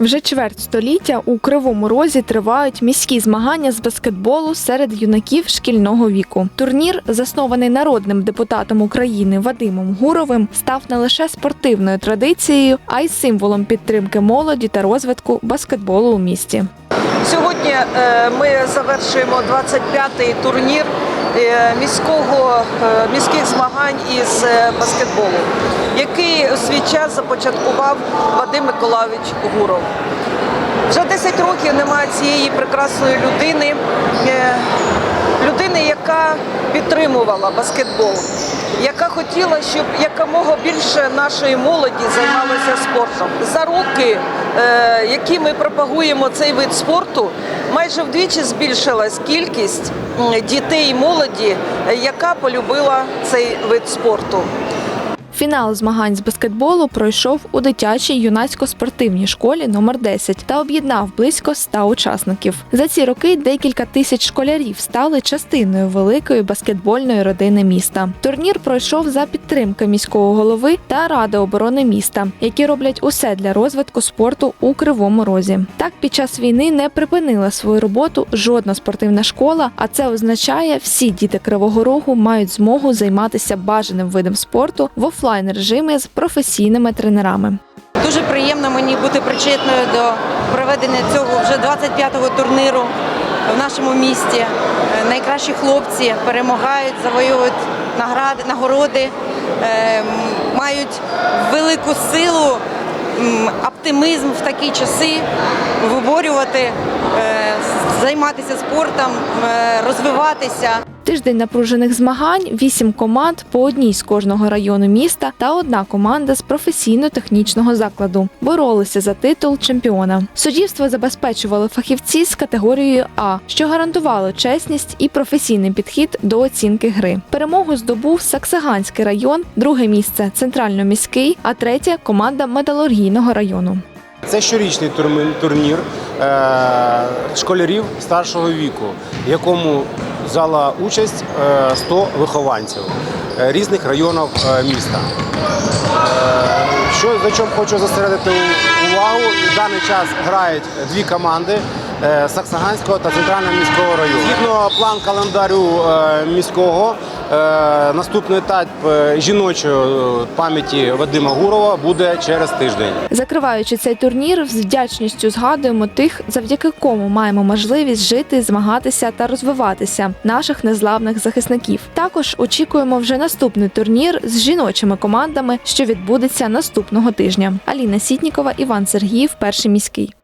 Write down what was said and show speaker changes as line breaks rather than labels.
Вже чверть століття у Кривому Розі тривають міські змагання з баскетболу серед юнаків шкільного віку. Турнір, заснований народним депутатом України Вадимом Гуровим, став не лише спортивною традицією, а й символом підтримки молоді та розвитку баскетболу у місті.
Сьогодні е, ми завершуємо 25-й турнір міського, е, міських змагань із е, баскетболу, який у свій час започаткував Вадим Миколайович Гуров. Вже 10 років немає цієї прекрасної людини, е, людини, яка підтримувала баскетбол, яка хотіла, щоб якомога більше нашої молоді займалося спортом. За роки, е, які ми пропагуємо цей вид спорту, майже вдвічі збільшилась кількість дітей і молоді, е, яка полюбила цей вид спорту.
Фінал змагань з баскетболу пройшов у дитячій юнацько-спортивній школі номер 10 та об'єднав близько 100 учасників. За ці роки декілька тисяч школярів стали частиною великої баскетбольної родини міста. Турнір пройшов за підтримки міського голови та ради оборони міста, які роблять усе для розвитку спорту у кривому розі. Так, під час війни не припинила свою роботу жодна спортивна школа, а це означає, всі діти Кривого Рогу мають змогу займатися бажаним видом спорту в офлайн режимі з професійними тренерами.
Дуже приємно мені бути причетною до проведення цього вже 25-го турніру в нашому місті. Е, Найкращі хлопці перемагають, завоюють награди, нагороди, е, мають велику силу, оптимізм в такі часи виборювати, е, займатися спортом, розвиватися.
Тиждень напружених змагань, вісім команд по одній з кожного району міста та одна команда з професійно-технічного закладу боролися за титул чемпіона. Суддівство забезпечували фахівці з категорією А, що гарантувало чесність і професійний підхід до оцінки гри. Перемогу здобув Саксаганський район, друге місце центрально-міський, а третє команда металургійного району.
Це щорічний турнір е, школярів старшого віку, якому взяла участь е, 100 вихованців е, різних районів е, міста. Е, Що за чим хочу зосередити увагу? В даний час грають дві команди е, Саксаганського та центрального міського району. Згідно план календарю е, міського, е, наступний етап е, жіночої пам'яті Вадима Гурова буде через тиждень.
Закриваючи цей турнір, з вдячністю згадуємо тих, завдяки кому маємо можливість жити, змагатися та розвиватися наших незламних захисників. Також очікуємо вже наступний турнір з жіночими командами, що відбудеться наступного тижня. Аліна Сітнікова, Іван Сергіїв, перший міський.